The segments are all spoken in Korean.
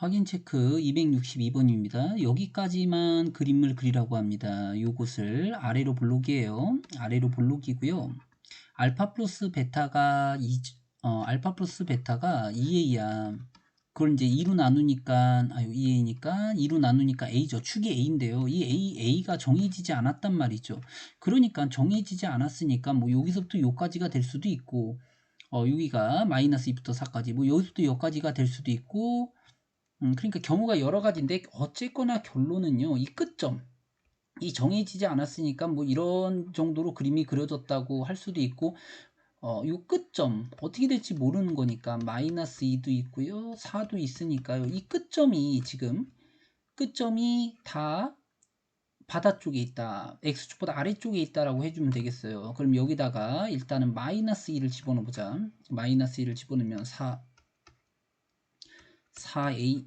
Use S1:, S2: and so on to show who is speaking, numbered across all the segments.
S1: 확인 체크 262번입니다. 여기까지만 그림을 그리라고 합니다. 요것을 아래로 볼록이에요. 아래로 볼록이고요. 알파 플러스 베타가 2, 어, 알파 플러스 베타가 2a야. 그걸 이제 2로 나누니까 아유 2a니까 2로 나누니까 a죠. 축이 a인데요. 이 a a가 정해지지 않았단 말이죠. 그러니까 정해지지 않았으니까 뭐 여기서부터 여기까지가 될 수도 있고 어 여기가 마이너스 2부터 4까지 뭐 여기서부터 여기까지가 될 수도 있고 음, 그러니까 경우가 여러 가지인데 어쨌거나 결론은요 이 끝점. 이 정해지지 않았으니까 뭐 이런 정도로 그림이 그려졌다고 할 수도 있고 어, 요 끝점 어떻게 될지 모르는 거니까 마이너스 2도 있고요 4도 있으니까요. 이 끝점이 지금 끝점이 다 바다 쪽에 있다 x축보다 아래쪽에 있다라고 해주면 되겠어요. 그럼 여기다가 일단은 마이너스 2를 집어넣어 보자. 마이너스 2를 집어넣으면 4 4a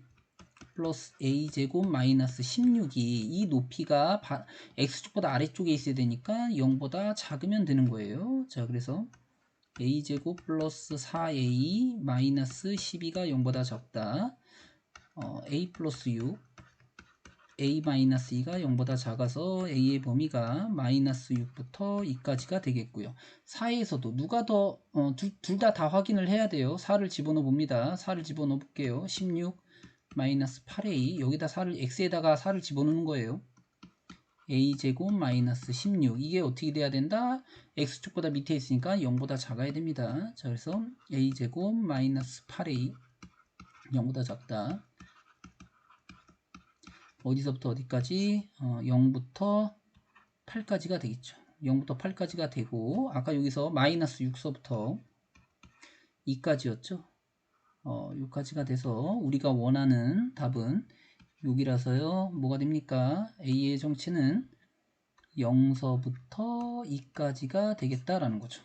S1: 플러스 a제곱 마이너스 16이 이 높이가 바, x축보다 아래쪽에 있어야 되니까 0보다 작으면 되는 거예요. 자 그래서 a제곱 플러스 4a 마이너스 12가 0보다 작다. 어, a 플러스 6 a 마이너스 2가 0보다 작아서 a의 범위가 마이너스 6부터 2까지가 되겠고요. 4에서도 누가 더 어, 둘다 다 확인을 해야 돼요. 4를 집어넣어 봅니다. 4를 집어넣어 볼게요. 16 마이너스 8a 여기다 4를 x에다가 4를 집어넣는 거예요. a제곱 마이너스 16 이게 어떻게 돼야 된다? x축보다 밑에 있으니까 0보다 작아야 됩니다. 자 그래서 a제곱 마이너스 8a 0보다 작다. 어디서부터 어디까지? 어, 0부터 8까지가 되겠죠. 0부터 8까지가 되고 아까 여기서 마이너스 6서부터 2까지였죠. 어, 6까지가 돼서 우리가 원하는 답은 6이라서요. 뭐가 됩니까? A의 정치는 0서부터 2까지가 되겠다라는 거죠.